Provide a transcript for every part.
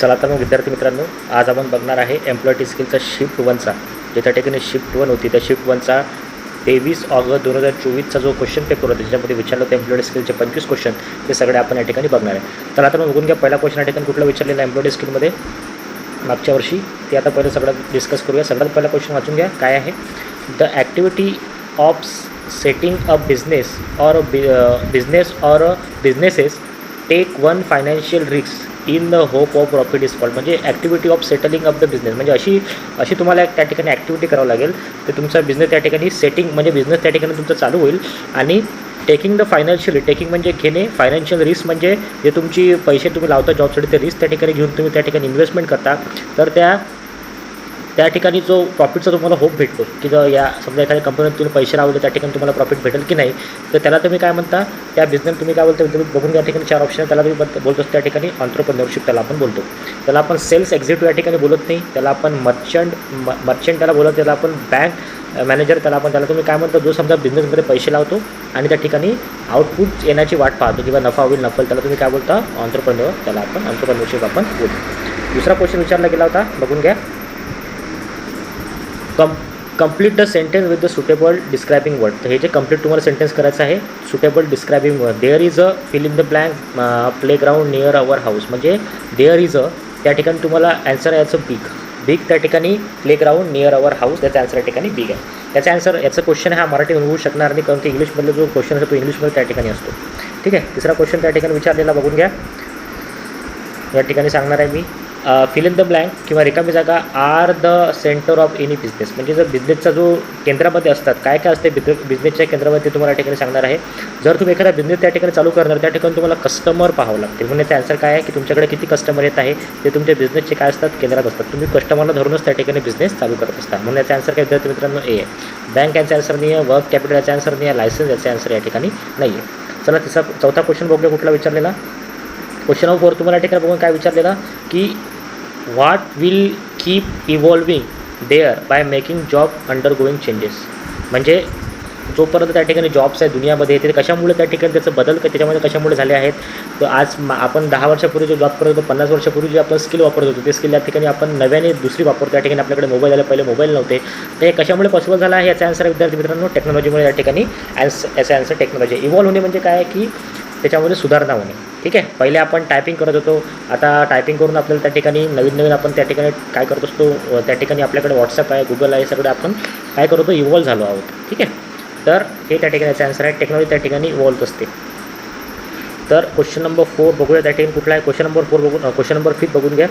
चला तर मग विद्यार्थी मित्रांनो आज आपण बघणार आहे एम्प्लॉयटी स्किलचा शिफ्ट वनचा जे त्या ठिकाणी शिफ्ट वन होती त्या शिफ्ट वनचा तेवीस ऑगस्ट दोन हजार चोवीसचा जो क्वेश्चन पेपर होता त्याच्यामध्ये विचारलं होतं एम्प्लॉयडी स्किलचे पंचवीस क्वेश्चन ते सगळे आपण या ठिकाणी बघणार आहे. तर आता मग बघून घ्या पहिला क्वेश्चन या ठिकाणी कुठला विचारलेला एम्प्लॉईड स्किलमध्ये मागच्या वर्षी. ते आता पहिलं सगळं डिस्कस करूया. सगळ्यात पहिला क्वेश्चन वाचून घ्या. काय आहे? The activity of setting a business or business or businesses take one financial risk in the hope of profit is called म्हणजे activity of settling of the business म्हणजे अशी अशी तुम्हाला त्या ठिकाणी ॲक्टिव्हिटी करावं लागेल. तर तुमचा बिझनेस त्या ठिकाणी सेटिंग म्हणजे बिझनेस त्या ठिकाणी तुमचा चालू होईल. आणि टेकिंग द फायनान्शियल टेकिंग म्हणजे घेणे फायनान्शियल रिस्क म्हणजे जे तुमची पैसे तुम्ही लावता जॉबसाठी ते रिस्क त्या ठिकाणी घेऊन तुम्ही त्या ठिकाणी इन्व्हेस्टमेंट करता. तर त्या त्या ठिकाणी जो प्रॉफिटचा तुम्हाला होप भेटतो की जर या समजा एखाद्या कंपनीत तुम्ही पैसे लावले त्या ठिकाणी तुम्हाला प्रॉफिट भेटेल की नाही तर त्याला तुम्ही काय म्हणता त्या बिझनेस तुम्ही काय बोलता तुम्ही बघून घ्या ठिकाणी चार ऑप्शन त्याला तुम्ही बोलतो त्या ठिकाणी ऑन्टरप्रनरशिप त्याला आपण बोलतो. त्याला आपण सेल्स एक्झिक्युटिव्ह या ठिकाणी बोलत नाही त्याला आपण मर्चंट म मर्चंट त्याला बोलत त्याला आपण बँक मॅनेजर त्याला आपण त्याला तुम्ही काय म्हणता जो समजा बिझनेसमध्ये पैसे लावतो आणि त्या ठिकाणी आउटपुट येण्याची वाट पाहतो किंवा नफा होईल नफल त्याला तुम्ही काय बोलता ऑन्टरप्रनर त्याला आपण ऑन्टरप्रनरशिप आपण बोलतो. दुसरा क्वेश्चन विचारला गेला होता बघून घ्या. Come complete the sentence with the suitable describing word तर हे जे कंप्लीट तुम्हाला सेंटेन्स करायचं आहे suitable describing word there is a fill in the blank playground near our house म्हणजे देअर इज अ त्या ठिकाणी तुम्हाला ॲन्सर याचं बिग बिग त्या ठिकाणी प्लेग्राउंड नियर अवर हाऊस त्याचा ॲन्सर या ठिकाणी बिग आहे. त्याचा ॲन्सर याचा क्वेश्चन हा मराठी होऊ शकणार नाही कारण की इंग्लिशमधला जो क्वेश्चन असतो तो इंग्लिशमध्ये त्या ठिकाणी असतो. ठीक आहे? तिसरा क्वेश्चन त्या ठिकाणी विचारलेला बघून घ्या. या ठिकाणी सांगणार आहे मी. फिल इन द ब्लँक किंवा रिकामी जागा are the centre of any business म्हणजे जर बिझनेसचा जो केंद्रामध्ये असतात काय काय असते बिझ बिझनेसच्या केंद्रामध्ये ते तुम्हाला या ठिकाणी सांगणार आहे. जर तुम्ही एखादा बिझनेस त्या ठिकाणी चालू करणार त्या ठिकाणी तुम्हाला कस्टमर पाहावं लागतील. म्हणजे त्याचा आन्सर काय आहे की तुमच्याकडे किती कस्टमर येत आहे ते तुमच्या बिझनेसचे काय असतात केंद्रात असतात. तुम्ही कस्टमरला धरूनच त्या ठिकाणी बिझनेस चालू करत असता. म्हणून याचा आन्सर काय विद्यार्थी मित्रांनो ए आहे. बँक याचा आन्सर नाही आहे वर्क कॅपिटल याचा आन्सर नाही आहे लायसन्स याचा आन्सर या ठिकाणी नाही आहे चला तिसरा चौथा क्वेश्चन बघूया कुठला विचारलेला. क्वेश्चन नंबर फोर तुम्हाला या ठिकाणी बघून काय विचारलेलं? की what will keep evolving there by making job undergoing changes म्हणजे जोपर्यंत त्या ठिकाणी जॉब्स आहेत दुनियामध्ये ते कशामुळे त्या ठिकाणी त्याचं बदल त्याच्यामध्ये कशामुळे झाले आहेत? तर आज आपण दहा वर्षापूर्वी जो जॉब करत होतो पन्नास वर्षापूर्वी जे आपण स्किल वापरत होतो ते स्किल या ठिकाणी आपण नव्याने दुसरी वापरतो. त्या ठिकाणी आपल्याकडे मोबाईल आले पहिले मोबाईल नव्हते. तर हे कशामुळे पॉसिबल झालं आहे? याचा आन्सर विद्यार्थी मित्रांनो टेक्नॉलॉजीमुळे या ठिकाणी ॲन्स याचा आन्सर टेक्नॉलॉजी इव्हॉल्व होणे म्हणजे काय आहे की त्याच्यामध्ये सुधारणा होणे. ठीक आहे पहिले आपण टायपिंग करत होतो. आता टायपिंग करून आपल्याला त्या ठिकाणी नवीन नवीन आपण त्या ठिकाणी काय करत असतो त्या ठिकाणी आपल्याकडे व्हॉट्सअप आहे गुगल आहे सगळं आपण काय करतो इव्हॉल्व झालो आहोत. ठीक आहे? तर हे त्या ठिकाणी आन्सर आहे टेक्नॉलॉजी त्या ठिकाणी इव्हॉल्व असते. तर क्वेश्चन नंबर फोर बघूया त्या ठिकाणी कुठला आहे. क्वेश्चन नंबर फोर बघून क्वेश्चन नंबर फिफ्थ बघून घ्या.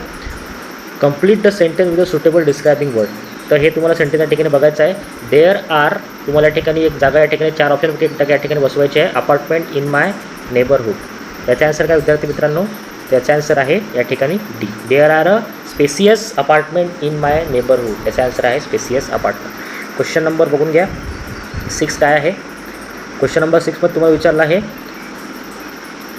Complete the sentence with a suitable describing word तर हे तुम्हाला सेंटेन्स या ठिकाणी बघायचं आहे. देअर आर तुम्हाला या ठिकाणी एक जागा या ठिकाणी चार ऑप्शन एक जागा या ठिकाणी बसवायची आहे. अपार्टमेंट इन माय नेबरहूड याचा आन्सर काय विद्यार्थी मित्रांनो त्याचा आन्सर आहे या ठिकाणी D there are a spacious apartment in my neighbourhood याचा आन्सर आहे स्पेसियस अपार्टमेंट क्वेश्चन नंबर बघून घ्या. सिक्स काय आहे? क्वेश्चन नंबर सिक्समध्ये तुम्हाला विचारला आहे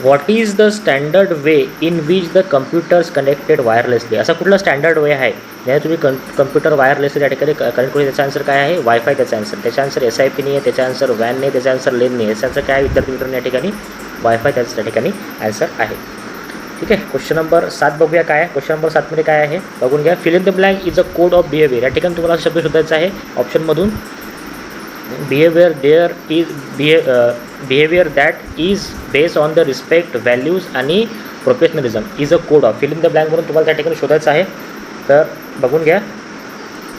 what is the standard way in which the computers connected wirelessly असा कुठला स्टँडर्ड वे आहे? ज्याने तुम्ही कं कम्प्युटर वायरलेसली त्या ठिकाणी कनेक्ट करू त्याचा आन्सर काय आहे? वायफाय त्याचा आन्सर त्याचा आन्सर एस आय पी नाही आहे त्याचा आन्सर वॅन नाही त्याचा आन्सर लेन नाही याचा आन्सर काय आहे विद्यार्थी मित्रांनो या ठिकाणी? वायफाय त्याचं त्या ठिकाणी ॲन्सर आहे. ठीक आहे? क्वेश्चन नंबर सात बघूया काय आहे. क्वेश्चन नंबर सातमध्ये काय आहे? बघून घ्या. Fill in the blank is a code of behaviour या ठिकाणी तुम्हाला शब्द शोधायचा आहे. ऑप्शनमधून बिहेवियर देअर इज बिहे behaviour that is based on the respect values आणि professionalism is a code of fill in the ब्लँकवरून तुम्हाला त्या ठिकाणी शोधायचं आहे. तर बघून घ्या.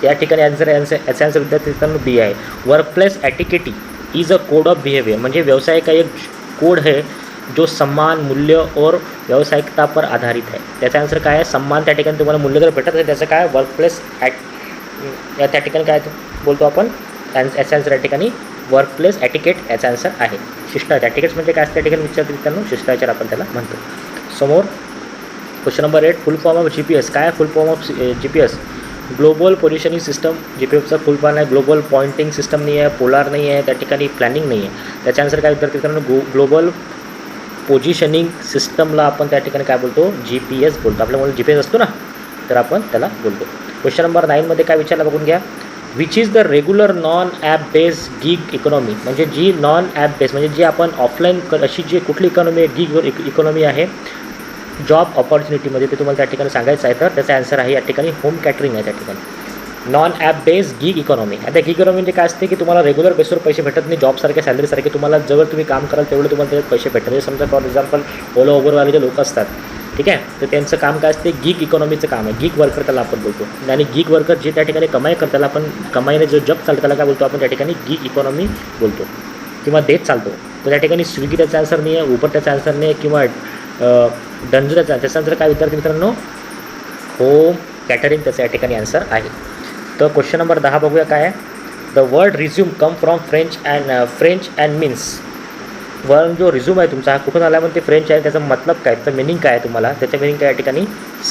या ठिकाणी ॲन्सर ॲन्सर याचा ॲन्सर विद्यार्थी बी आहे. Workplace etiquette is a code of behaviour म्हणजे व्यवसाय का एक कोड है जो सम्मान मूल्य और व्यावसायिकता पर आधारित है। त्याचा आन्सर काय आहे? सम्मान त्या ठिकाणी तुम्हाला मूल्य जर भेटत असेल त्याचं काय? वर्कप्लेस ॲट या त्या ठिकाणी काय बोलतो आपण? याचा आन्सर या ठिकाणी वर्कप्लेस ॲटिकेट याचा आन्सर आहे. शिष्टाचार. ॲटिकेट्स म्हणजे काय असतं? त्या ठिकाणी विचारतो मित्रांनो शिष्टाचार आपण त्याला म्हणतो. समोर question number eight full form of G P S काय full form of G P S global positioning system G P एफचा full form आहे ग्लोबल पॉइंटिंग सिस्टम नाही आहे पोलार नाही आहे त्या ठिकाणी प्लॅनिंग नाही आहे. त्याच्यानुसार काय विद्यार्थी मित्रांनो ग्लोबल पोझिशनिंग सिस्टमला आपण त्या ठिकाणी काय बोलतो? जी पी एस बोलतो. आपल्यामुळे जी पी एस असतो ना? तर आपण त्याला बोलतो. क्वेश्चन नंबर नाईनमध्ये काय विचारला बघून घ्या. Which is the regular non app base gig economy म्हणजे जी नॉन ॲप बेस म्हणजे जी आपण ऑफलाईन क अशी जी कुठली इकॉनॉमी गिग इकॉनॉमी आहे जॉब ऑपॉर्च्युनिटीमध्ये ते तुम्हाला त्या ठिकाणी सांगायचं आहे तर त्याचा आन्सर आहे या ठिकाणी होम कॅटरिंग आहे त्या ठिकाणी. Non app based gig economy आता गिग इकॉनॉमी म्हणजे काय असते की तुम्हाला रेग्युलर बेसवर पैसे भेटत नाही जॉबसारखे सॅलरीसारखे तुम्हाला जवळ तुम्ही काम कराल तेवढे तुम्हाला त्याच्यात पैसे भेटतात म्हणजे समजा फॉर एक्झाम्पल ओला ओबरवाले जे लोक असतात ठीक आहे? तर त्यांचं काम काय असते? गिग इकॉनॉमीचं काम आहे. गिग वर्कर त्याला आपण बोलतो. आणि गिग वर्कर जे त्या ठिकाणी कमाई करतात त्याला आपण कमाईने जो जग चालतं त्याला काय बोलतो? आपण त्या ठिकाणी गिग इकॉनॉमी बोलतो. किंवा देत चालतो. तर त्या ठिकाणी स्विगी त्याचा आन्सर नाही आहे उबर त्याचा आन्सर नाही आहे किंवा डंजो त्याचा त्याचा आन्सर काय विद्यार्थी मित्रांनो? होम कॅटरिंग त्याचा या ठिकाणी आन्सर आहे. तर क्वेश्चन नंबर दहा बघूया काय आहे. The word resume come from French and French and means वर जो रिझ्यूम आहे तुमचा हा कुठून आला म्हणून ते फ्रेंच आहे. त्याचा मतलब काय? त्याचं मिनिंग काय आहे तुम्हाला? त्याचं मिनिंग काय या ठिकाणी?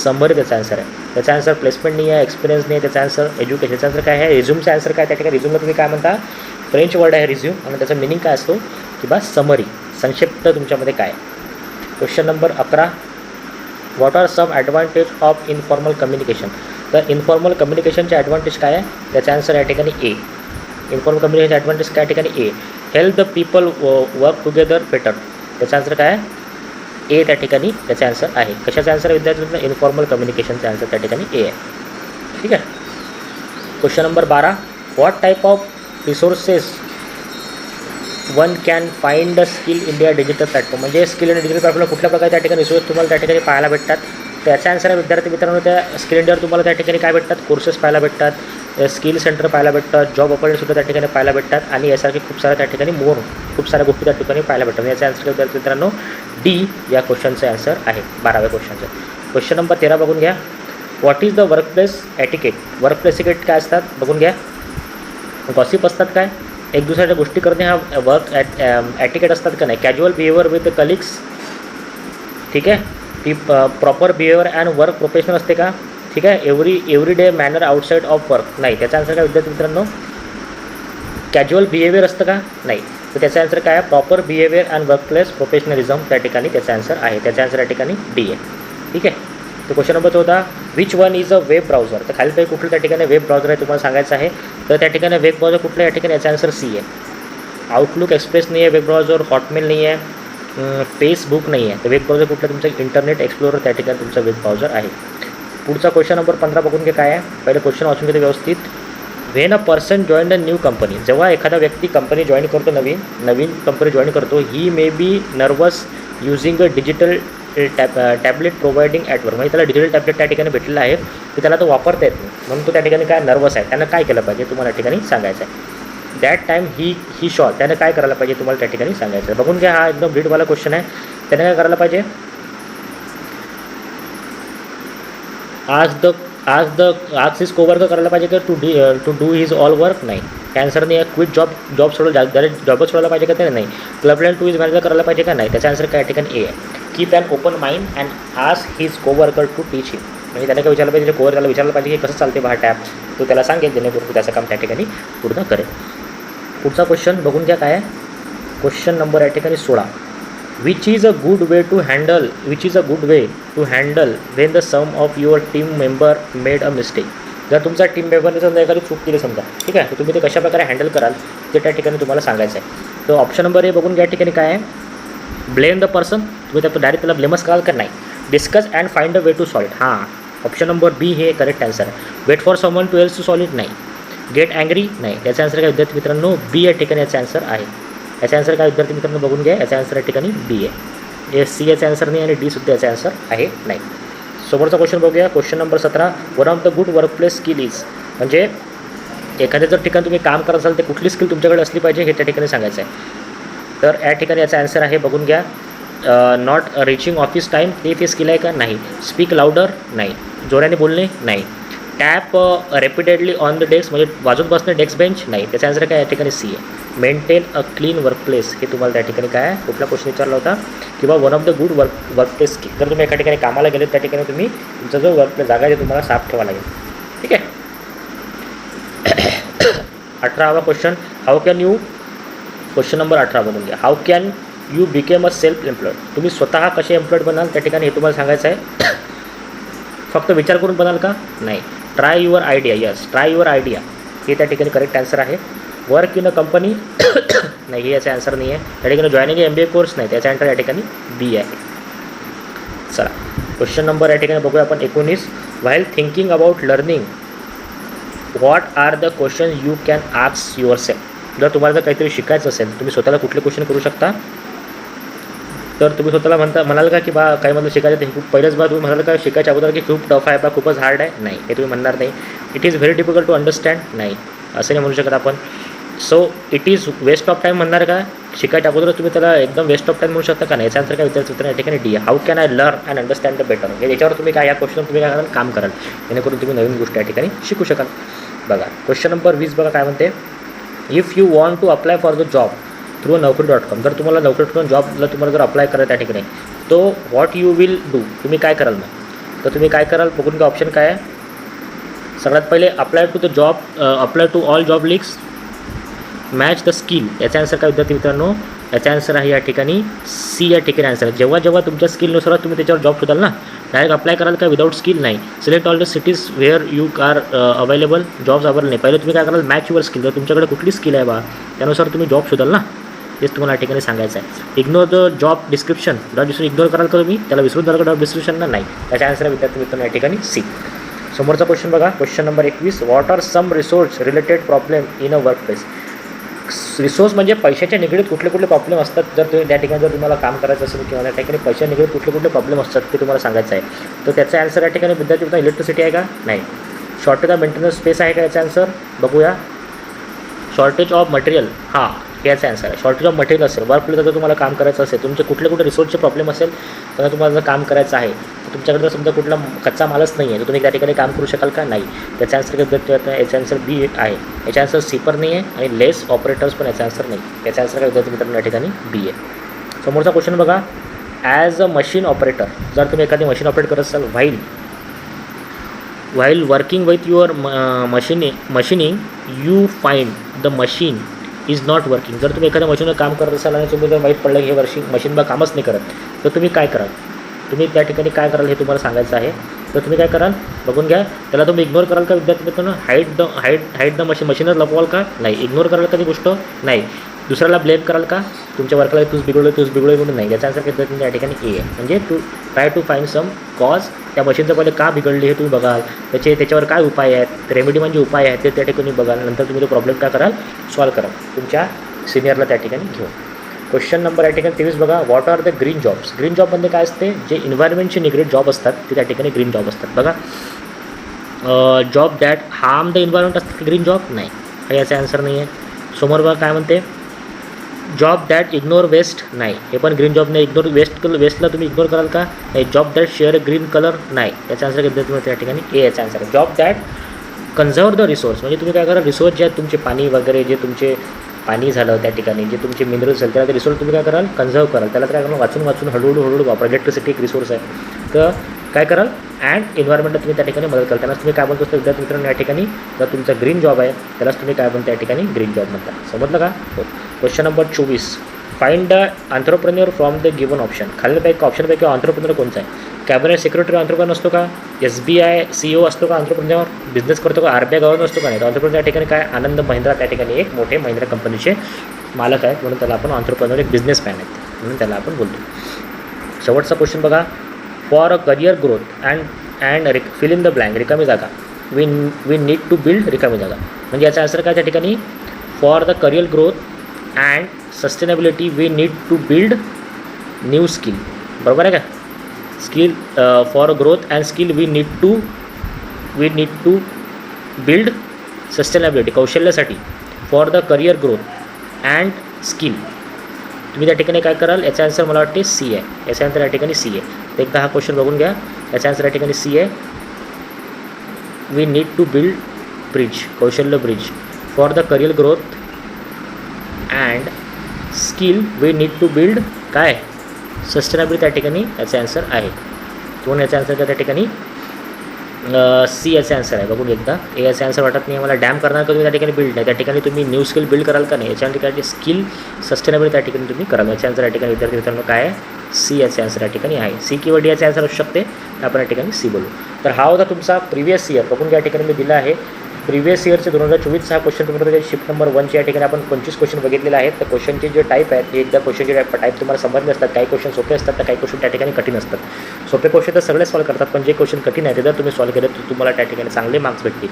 समरी त्याचा आन्सर आहे. त्याचा आन्सर प्लेसमेंट नाही आहे एक्सपिरियन्स नाही आहे त्याचा आन्सर एज्युकेशनचा आन्सर काय आहे? रिझ्यूमचा आन्सर काय? त्या ठिकाणी रिझ्यूमला तुम्ही काय म्हणता? फ्रेंच वर्ड आहे रिझ्यूम आणि त्याचा मिनिंग काय असतो? किंवा समरी संक्षिप्त तुमच्यामध्ये काय क्वेश्चन नंबर अकरा. What are some advantage of informal communication तर इनफॉर्मल कम्युनिकेशनचे ॲडव्हान्टेज काय आहे? त्याचा आन्सर या ठिकाणी ए इन्फॉर्मल कम्युनिकेशन ॲडव्हान्टेज काय ठिकाणी A help the people work together better त्याचा आन्सर काय आहे? ए त्या ठिकाणी त्याचा आन्सर कशाचा आन्सर आहे विद्यार्थी इन्फॉर्मल कम्युनिकेशनचा आन्सर त्या ठिकाणी ए आहे. ठीक आहे? क्वेश्चन नंबर बारा. What type of resources one can find the skill India digital platform म्हणजे स्किल इंडिया डिजिटल प्लॅटफॉर्म कुठल्या प्रकारे त्या ठिकाणी रिसोर्स तुम्हाला त्या ठिकाणी पाहायला भेटतात? त्याचा आन्सर आहे विद्यार्थी मित्रांनो त्या स्किल इंडियावर तुम्हाला त्या ठिकाणी काय भेटतात? कोर्सेस पाहायला भेटतात. स्किल सेंटर पाहायला भेटतात. जॉब ऑपॉर्च्युनिटीसुद्धा त्या ठिकाणी पाहायला भेटतात. आणि यासारखे खूप साऱ्या त्या ठिकाणी मोर खूप साऱ्या गोष्टी त्या ठिकाणी पाहायला भेटतात. याचा आन्सर विद्यार्थी मित्रांनो डी या क्वेश्चनचं आन्सर आहे. बाराव्या क्वेश्चनचं क्वेश्चन नंबर तेरा बघून घ्या. What is the workplace etiquette workplace etiquette काय असतात? बघून घ्या. गॉसिप असतात काय? एक दुसऱ्याच्या गोष्टी करणे हा वर्क ॲट ॲटिकेट असतात का नाही? Casual behaviour with the colleagues ठीक आहे? ती proper behaviour and work professional असते का? ठीक आहे? Every every day manner outside of work नाही त्याचा आन्सर काय विद्यार्थी मित्रांनो? कॅज्युअल बिहेवियर असतं का? नाही. तर त्याचा आन्सर काय आहे? Proper behaviour and workplace professionalism त्या ठिकाणी त्याचा आन्सर आहे. त्याचा आन्सर या ठिकाणी डी आहे. ठीक आहे? तर क्वेश्चन नंबर चौदा which one is a web browser तर खाली काही कुठलं त्या ठिकाणी वेब ब्राउझर आहे तुम्हाला सांगायचं आहे? तर त्या ठिकाणी वेब ब्राउझर कुठलं या ठिकाणी? याचा आन्सर सी आहे. आउटलुक एक्सप्रेस नाही आहे वेब ब्राउझर हॉटमेल नाही आहे फेसबुक नाही आहे तर वेब ब्राउझर कुठलं? तुमचं इंटरनेट एक्सप्लोरर त्या ठिकाणी तुमचं वेब ब्राउझर आहे. पुढचा क्वेश्चन नंबर पंधरा बघून घे काय आहे. पहिले क्वेश्चन वाचून घेते व्यवस्थित. When a person join a new company जेव्हा एखादा व्यक्ती कंपनी जॉईन करतो नवीन नवीन कंपनी जॉईन करतो he may be nervous using a digital tab tablet providing at work म्हणजे डिजिटल टॅबलेट त्या ठिकाणी आहे. की त्याला तो वापरता येत नाही. तो काय नर्वस आहे. त्यानं काय केलं पाहिजे तुम्हाला ठिकाणी सांगायचं आहे. ही ही शॉ त्यानं काय करायला पाहिजे तुम्हाला त्या ठिकाणी सांगायचं आहे. हा एकदम ब्रीडवाला क्वेश्चन आहे. त्यानं काय करायला पाहिजे? आज द आज द आज हिज कोवर्कर करायला पाहिजे का to D to do his all work नहीं. कॅन्सर नाही क्विट जॉब जॉब सोडलं डायरेक्ट जॉबच सोडायला पाहिजे का नाही. क्लबलँड टू हिज मॅनेजर करायला पाहिजे का? नाही. त्याचा आन्सर काय ठिकाणी ए आहे. Keep an open mind and ask his coworker to teach him म्हणजे त्याने काय विचारलं पाहिजे? कोवर त्याला विचारलं पाहिजे की कसं चालते बा टॅप तो त्याला सांगेल जेणेकरून त्याचं काम त्या ठिकाणी पूर्ण करेल. पुढचा क्वेश्चन बघून घ्या काय आहे? क्वेश्चन नंबर या ठिकाणी सोळा. Which is a good way to handle which is a good way to handle when the some of your team member made a mistake जर तुमचा टीम मेंबरने समजा एखादी चूक केली समजा ठीक आहे? तर तुम्ही ते कशाप्रकारे हँडल कराल ते त्या ठिकाणी तुम्हाला सांगायचं आहे. तर ऑप्शन नंबर हे बघून घ्या ठिकाणी काय आहे? ब्लेम द पर्सन तुम्ही त्या डायरेक्ट त्याला ब्लेमच कराल का नाही discuss and find a way to solve हां. ऑप्शन नंबर बी हे correct answer wait for someone to else to solve it नाही. गेट अँग्री नाही. याचा आन्सर काय विद्यार्थी मित्रांनो बी या ठिकाणी याचा आन्सर आहे. याचा आन्सर काय विद्यार्थी मित्रांनो बघून घ्या. याचा आन्सर या ठिकाणी बी आहे. एस सी याचा आन्सर नाही आणि डी सुद्धा याचा आन्सर आहे नाही. समोरचा क्वेश्चन बघूया. क्वेश्चन नंबर सतरा. One of the good workplace skill is म्हणजे एखाद्या जर ठिकाणी तुम्ही काम करत असाल तर कुठली स्किल तुमच्याकडे असली पाहिजे हे त्या ठिकाणी सांगायचं आहे. तर या ठिकाणी याचा आन्सर आहे बघून घ्या. नॉट रिचिंग ऑफिस टाईम ते फेस केलं आहे का? नाही. स्पीक लाउडर नाही. जोराने बोलणे नाही. Tap repeatedly on the desk म्हणजे वाजून बसणे डेस्क बेंच नाही. त्याचा आन्सर काय या ठिकाणी सी आहे. Maintain a clean workplace हे तुम्हाला त्या ठिकाणी काय आहे? कुठला क्वेश्चन विचारला होता? किंवा one of the good work workplace की जर तुम्ही एका ठिकाणी कामाला गेले त्या ठिकाणी तुम्ही तुमचा जो वर्क प्लेस जागा आहे ते तुम्हाला साफ ठेवा लागेल. ठीक आहे? अठरावा question how can you question number अठरा बनवून घ्या. How can you became a self employed तुम्ही स्वतः कसे एम्प्लॉयड बनाल त्या ठिकाणी हे तुम्हाला सांगायचं आहे. फक्त विचार करून बनाल का? नाही. Try your idea yes try your idea हे त्या ठिकाणी करेक्ट आन्सर आहे. वर्क इन अ कंपनी नाही हे याचा आन्सर नाही आहे त्या ठिकाणी joining M B A course नाही. त्याचा आन्सर या ठिकाणी बी आहे. चला. क्वेश्चन नंबर या ठिकाणी बघूया आपण एकोणीस. While thinking about learning what are the question you can आक्स yourself जर तुम्हाला जर काहीतरी शिकायचं असेल तुम्ही स्वतःला कुठले क्वेश्चन करू शकता? तर तुम्ही स्वतःला म्हणता म्हणाल का की बा काही मला शिकायचं ते खूप पहिलेच बा तुम्ही म्हणाल का शिकायच्या अगोदर की खूप टफ आहे बा खूपच हार्ड आहे? नाही हे तुम्ही म्हणणार नाही. It is very difficult to understand नाही असं नाही म्हणू शकत आपण. So it is waste of time म्हणणार का? शिकायच्या अगोदर तुम्ही त्याला एकदम वेस्ट ऑफ टाईम म्हणू शकता का नाही? याच्यानंतर काय? विचारायचं उत्तर या ठिकाणी D how can I learn and understand the better हे याच्यावर तुम्ही काय या क्वेश्चन तुम्ही काय कराल? काम कराल. जेणेकरून तुम्ही नवीन गोष्टी या ठिकाणी शिकू शकाल. बघा क्वेश्चन नंबर वीस बघा काय म्हणते. If you want to apply for the job through Naukri dot com जर तुम्हाला नोकरी डॉट कॉम जॉबला तुम्हाला जर अप्लाय करायचं त्या ठिकाणी तो व्हॉट यू विल डू तुम्ही काय कराल मग? तर तुम्ही काय कराल? बघून काय ऑप्शन काय आहे. सगळ्यात पहिले apply to the job apply to all job links match the skill याचा आन्सर काय विद्यार्थी मित्रांनो? याचा आन्सर आहे या ठिकाणी सी या ठिकाणी आन्सर आहे. जेव्हा जेव्हा तुमच्या स्किलनुसार तुम्ही त्याच्यावर जॉब शोधाल ना डायरेक्ट अप्लाय कराल का विदाऊट स्किल नाही. Select all the cities where you are available jobs available नाही. पहिले तुम्ही काय कराल? मॅच युअर स्किल जर तुमच्याकडे कुठली स्किल आहे बा त्यानुसार तुम्ही जॉब शोधाल ना. तेच तुम्हाला या ठिकाणी सांगायचं आहे. Ignore the job description job description ignore कराल का तुम्ही? त्याला विसरून जाल का जॉब डिस्क्रिप्शनला नाही. त्याचा आन्सर आहे विद्यार्थी मित्रांनो या ठिकाणी सी समोरचा क्वेश्चन बघा. क्वेश्चन नंबर एकवीस. What are some resource related problem in a workplace resource म्हणजे पैशाच्या निगडीत कुठले कुठले प्रॉब्लेम असतात. जर तुम्ही त्या ठिकाणी जर तुम्हाला काम करायचं असेल किंवा त्या ठिकाणी पैशा निगडीत कुठले कुठले प्रॉब्लेम असतात ते तुम्हाला सांगायचं आहे. तर त्याचा आन्सर या ठिकाणी विद्यार्थी मित्रांनो इलेक्ट्रिसिटी आहे का? नाही. शॉर्टेज ऑफ मेंटेनन्स स्पेस आहे का याचा आन्सर बघूया. शॉर्टेज ऑफ मटेरियल हां. याचा आन्सर आहे. शॉर्टेज ऑफ मटेरियल असेल वर्कफ्लो जर तुम्हाला काम करायचं असेल तुमचे कुठले कुठले रिसोर्सचे प्रॉब्लेम असेल तर तुम्हाला जर काम करायचं आहे तर तुमच्याकडे जर समजा कुठला कच्चा मालच नाही आहे तर तुम्ही त्या ठिकाणी काम करू शकाल का? नाही. त्याचा आन्सर काय याचा आन्सर बी आहे. याचा आन्सर सी पण नाही आहे आणि लेस ऑपरेटर्स पण याचा आन्सर नाही. याचा आन्सर काय विद्यार्थी मित्रांनो या ठिकाणी बी आहे. समोरचा क्वेश्चन बघा. ॲज अ मशीन ऑपरेटर जर तुम्ही एखादी मशीन ऑपरेट करत असाल while while working with your मशिनी machining you find the machine is not working जर तुम्ही एखाद्या मशीनवर काम करत असाल आणि तुम्ही जर माहीत पडलं की हे वर्षी मशीन बा कामच नाही करत तर तुम्ही काय कराल? तुम्ही त्या ठिकाणी काय कराल हे तुम्हाला सांगायचं आहे. तर तुम्ही काय कराल? बघून घ्या. त्याला तुम्ही इग्नोर कराल का विद्यार्थी मित्रांनो? Hide the hide hide the machine मशीनच लपवाल का? नाही. इग्नोर कराल का ती गोष्ट? नाही. दुसऱ्याला ब्लेम कराल का? तुमच्या वर्कला तूच बिघडलो तूच बिघडलो म्हणून नाही. याचा आन्सर तुम्ही या ठिकाणी ए आहे. म्हणजे to try to find some cause त्या मशीनचं पहिले का बिघडली हे तुम्ही बघाल. त्याचे त्याच्यावर काय उपाय आहेत? रेमेडी म्हणजे उपाय आहेत ते त्या ठिकाणी बघाल. नंतर तुम्ही तो प्रॉब्लेम काय कराल? सॉल्व कराल. तुमच्या सिनियरला त्या ठिकाणी घेऊन. क्वेश्चन नंबर या ठिकाणी तेवीस बघा. What are the green jobs green जॉबमध्ये काय असते? जे इन्व्हायरमेंटशी निगडीत जॉब असतात ते त्या ठिकाणी ग्रीन जॉब असतात. बघा. Job that harm the environment असतात ग्रीन जॉब नाही. काही याचा आन्सर नाही आहे समोर बघा काय म्हणते? जॉब दॅट इग्नोर वेस्ट नाही हे पण ग्रीन जॉब नाही इग्नोर वेस्ट वेस्टला तुम्ही इग्नोर कराल का नाही job that share green colour नाही याचा आन्सर घेतला तुम्ही त्या ठिकाणी ए याचा answer job that conserve the resource म्हणजे तुम्ही काय करा रिसोर्स जे आहेत तुमचे पाणी वगैरे जे तुमचे पाणी झालं त्या ठिकाणी जे तुमचे मिनरल्स असेल त्याला ते रिसोर्स तुम्ही काय कराल कन्झर्व कराल त्याला काय कराल वाचून वाचून हळूहळू हळूहळू वापरा इलेक्ट्रिसिटी एक रिसोर्स आहे तर काय कराल अँड एन्व्हायरमेंटला तुम्ही त्या ठिकाणी मदत कराल त्यांनाच तुम्ही काय बोलतो विद्यार्थी मित्रांनो या ठिकाणी जर तुमचा ग्रीन जॉब आहे त्यालाच तुम्ही काय म्हणता या ठिकाणी ग्रीन जॉब म्हणता समजलं का हो क्वेश्चन नंबर चोवीस. Find the entrepreneur from the given option खालीलपैकी ऑप्शनपैकी ऑन्ट्रप्रेन्युअर कोणता आहे? कॅबिनेट सेक्रेटरी ऑन्ट्रप्रेनर असतो का? S B I C O असतो का ऑन्ट्रप्रेन्युअर बिझनेस करतो का? आर बी आय गव्हर्नर असतो का नाही? ऑन्ट्रप्रेनर त्या ठिकाणी काय? आनंद महिंद्रा त्या ठिकाणी एक मोठे महिंद्रा कंपनीचे मालक आहेत. म्हणून त्याला आपण ऑन्ट्रप्रेनर एक बिझनेसमॅन आहेत. म्हणून त्याला आपण बोलतो. शेवटचा क्वेश्चन बघा. For a career growth and and Rick fill in the blank रिकामी जागा. We we need to build रिकामी जागा. म्हणजे याचा आन्सर काय त्या ठिकाणी? For the career growth and sustainability we need to build new skill बरोबर आहे का? Skill for growth and skill we need to we need to build sustainability कौशल्यासाठी for the career growth and skill तुम्ही त्या ठिकाणी काय कराल? याचा answer मला वाटते सी आहे याचा आन्सर या ठिकाणी सी आहे तर एकदा हा क्वेश्चन बघून घ्या. याचा आन्सर या ठिकाणी सी आहे we need to build bridge कौशल्य bridge for the career growth and skill we need to build काय? सस्टेनेबल त्या ठिकाणी याचा आन्सर आहे. दोन याचा आन्सर त्या ठिकाणी? सी याचा आन्सर आहे. बघून एकदा. ए याचा आन्सर वाटत नाही मला डॅम करणार का तुम्ही त्या ठिकाणी बिल्ड नाही. त्या ठिकाणी तुम्ही न्यू स्किल बिल्ड कराल का नाही? याच्या ठिकाणी स्किल सस्टेनेबल त्या ठिकाणी तुम्ही कराल याच्या आन्सर या ठिकाणी विद्यार्थी मित्रांनो काय आहे? सी याचे आन्सर या ठिकाणी आहे. सी किंवा डी याचे आन्सर असू शकते. आपण या ठिकाणी सी बोलू. तर हा होता तुमचा प्रिवियस इयर बघून या ठिकाणी मी दिला आहे. प्रिव्हियस इयरचे दोन हजार चोवीस हा क्वेश्चन पेपर होता शिफ्ट नंबर वनचे या ठिकाणी आपण पंचवीस क्वेश्चन बघितलेले आहेत. तर क्वेश्चनचे जे टाईप आहेत एकदा क्वेश्चनचे टाईप टाईप तुम्हाला समजले असतात काही क्वेश्चन सोपे असतात तर काही क्वेश्चन त्या ठिकाणी कठीण असतात. सोपे क्वेश्चन तर सगळे सॉल्व करतात पण जे क्वेश्चन कठीण आहे ते जर तुम्ही सॉल्व केले तर तुम्हाला त्या ठिकाणी चांगले मार्क्स भेटतील.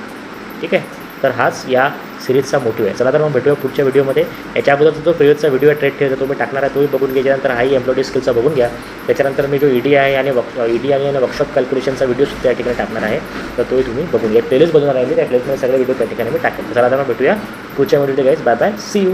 ठीक आहे? तर हाच या सिरीजचा मोटिव्ह आहे. चला तर मग भेटूया पुढच्या व्हिडिओमध्ये याच्या अगोदर जो प्रिव्हियसचा व्हिडिओ ट्रेड ठेवतो तुम्ही टाकणार आहे तोही बघून घ्यायच्यानंतर हाही एम्प्लॉयडी स्किलचा बघून घ्या. त्याच्यानंतर मी जो E ईडी आहे आणि वर्क ईडी आहे आणि वर्कशॉप कॅल्क्युलेशनचा व्हिडिओ सुद्धा या ठिकाणी टाकणार आहे. तर तोही तुम्ही बघून घ्या. प्लेलिस्ट बघून राहिली त्या प्लेलिस्टमध्ये सगळे व्हिडिओ त्या ठिकाणी मी टाकेल चला तर मग भेटूया पुढच्या video guys bye bye see you